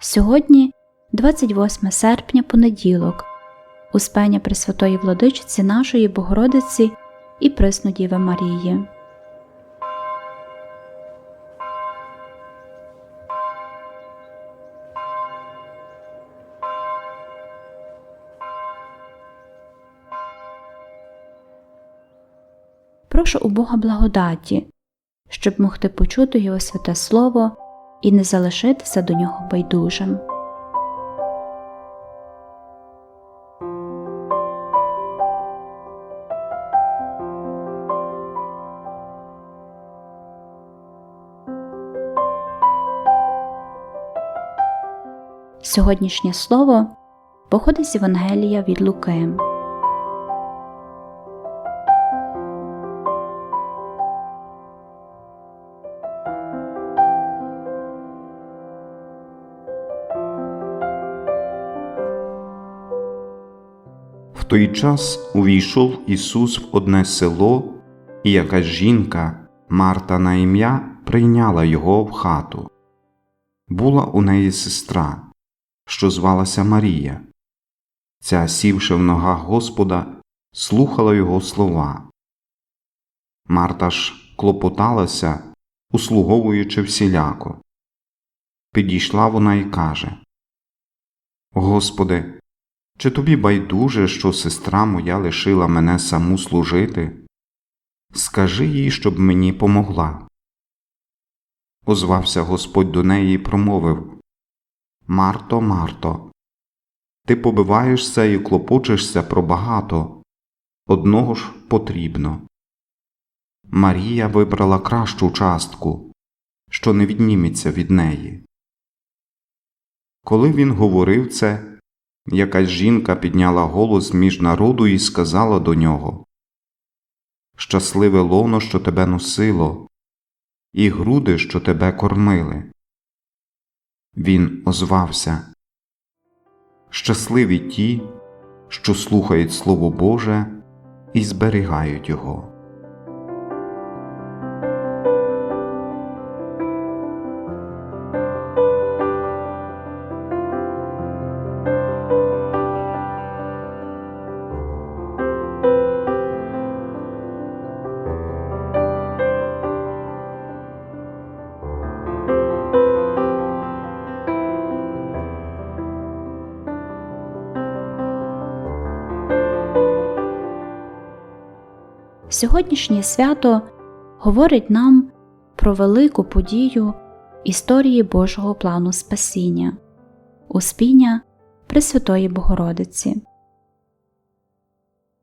Сьогодні 28 серпня понеділок, Успення Пресвятої Владичиці нашої Богородиці і Преснодіви Марії. Прошу у Бога благодаті, щоб могти почути Його святе Слово і не залишитися до нього байдужим. Сьогоднішнє слово походить з Євангелія від Луки. Той час увійшов Ісус в одне село, і якась жінка, Марта на ім'я, прийняла його в хату. Була у неї сестра, що звалася Марія. Ця, сівши в ногах Господа, слухала його слова. Марта ж клопоталася, услуговуючи всіляко. Підійшла вона і каже Господи, чи тобі байдуже, що сестра моя лишила мене саму служити? Скажи їй, щоб мені помогла. Озвався Господь до неї і промовив Марто, Марто, ти побиваєшся і клопочешся про багато, одного ж потрібно. Марія вибрала кращу частку, що не відніметься від неї. Коли він говорив це, якась жінка підняла голос між народу і сказала до нього Щасливе лоно, що тебе носило, і груди, що тебе кормили. Він озвався Щасливі ті, що слухають Слово Боже і зберігають його. Сьогоднішнє свято говорить нам про велику подію історії Божого плану спасіння, успіння Пресвятої Богородиці.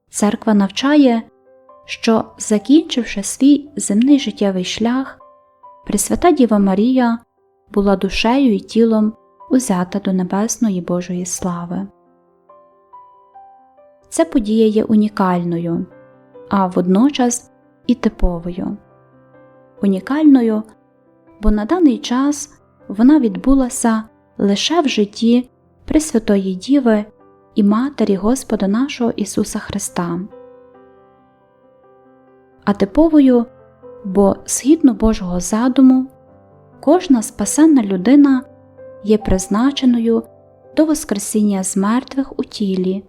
Церква навчає, що, закінчивши свій земний життєвий шлях, Пресвята Діва Марія була душею і тілом узята до небесної Божої слави. Ця подія є унікальною а водночас і типовою. Унікальною, бо на даний час вона відбулася лише в житті Пресвятої Діви і Матері Господа нашого Ісуса Христа. А типовою, бо згідно Божого задуму, кожна спасенна людина є призначеною до Воскресіння з мертвих у тілі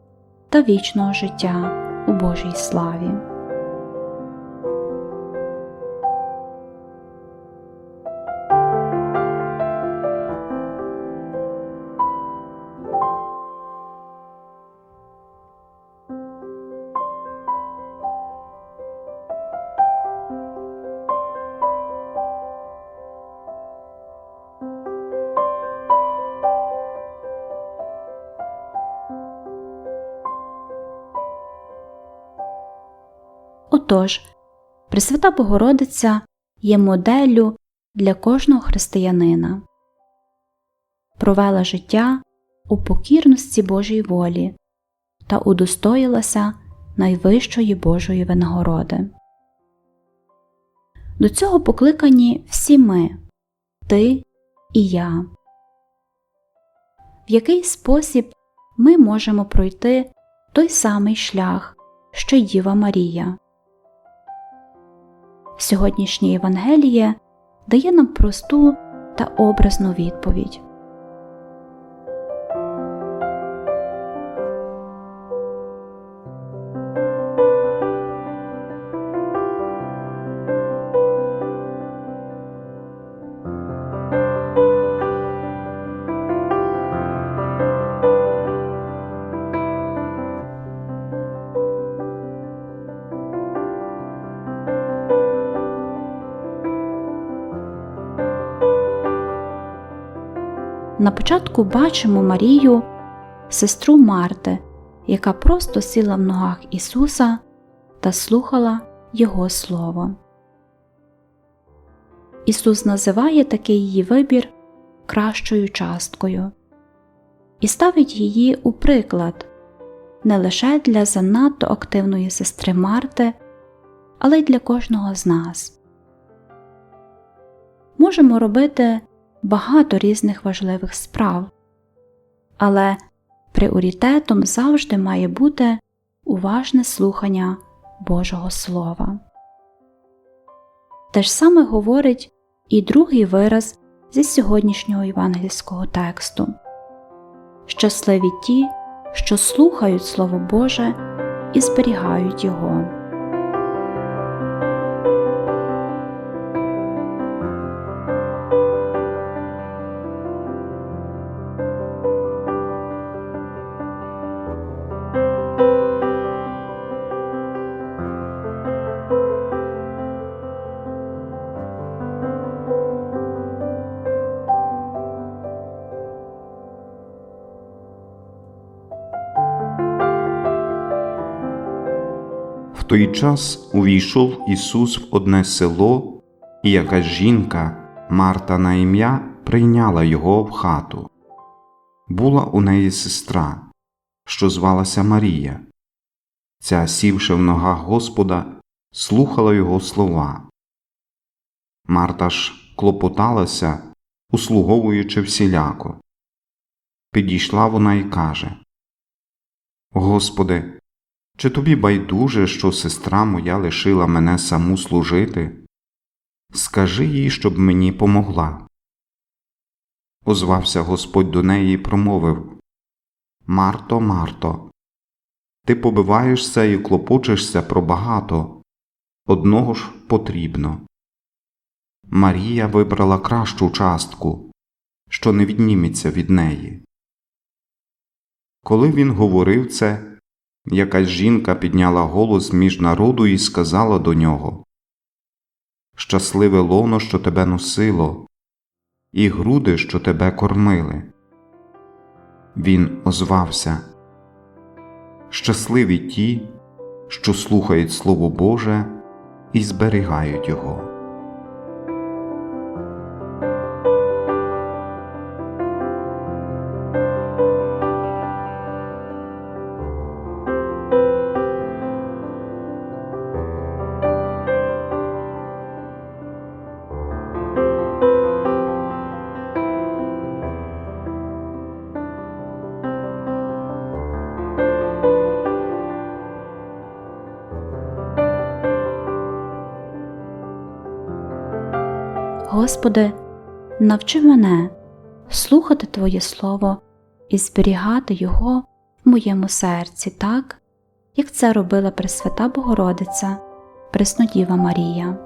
та вічного життя у Божій славі. Отож, Пресвята Богородиця є моделлю для кожного християнина, провела життя у покірності Божій волі та удостоїлася найвищої Божої винагороди. До цього покликані всі ми, ти і я. В який спосіб ми можемо пройти той самий шлях, що й Діва Марія. Сьогоднішнє Євангеліє дає нам просту та образну відповідь. На початку бачимо Марію, сестру Марти, яка просто сіла в ногах Ісуса та слухала Його Слово. Ісус називає такий її вибір кращою часткою і ставить її у приклад не лише для занадто активної сестри Марти, але й для кожного з нас. Можемо робити багато різних важливих справ, але пріоритетом завжди має бути уважне слухання Божого Слова. Те ж саме говорить і другий вираз зі сьогоднішнього євангельського тексту Щасливі ті, що слухають Слово Боже і зберігають його. Той час увійшов Ісус в одне село, і якась жінка, Марта на ім'я, прийняла його в хату. Була у неї сестра, що звалася Марія. Ця, сівши в ногах Господа, слухала його слова. Марта ж клопоталася, услуговуючи всіляко. Підійшла вона і каже Господи, чи тобі байдуже, що сестра моя лишила мене саму служити? Скажи їй, щоб мені помогла. Озвався Господь до неї і промовив Марто, Марто, ти побиваєшся і клопочешся про багато, одного ж потрібно. Марія вибрала кращу частку, що не відніметься від неї. Коли він говорив це, Якась жінка підняла голос між народу і сказала до нього Щасливе лоно, що тебе носило, і груди, що тебе кормили. Він озвався Щасливі ті, що слухають Слово Боже і зберігають його. Господи, навчи мене слухати Твоє Слово і зберігати його в моєму серці так, як це робила Пресвята Богородиця, Преснодіва Марія.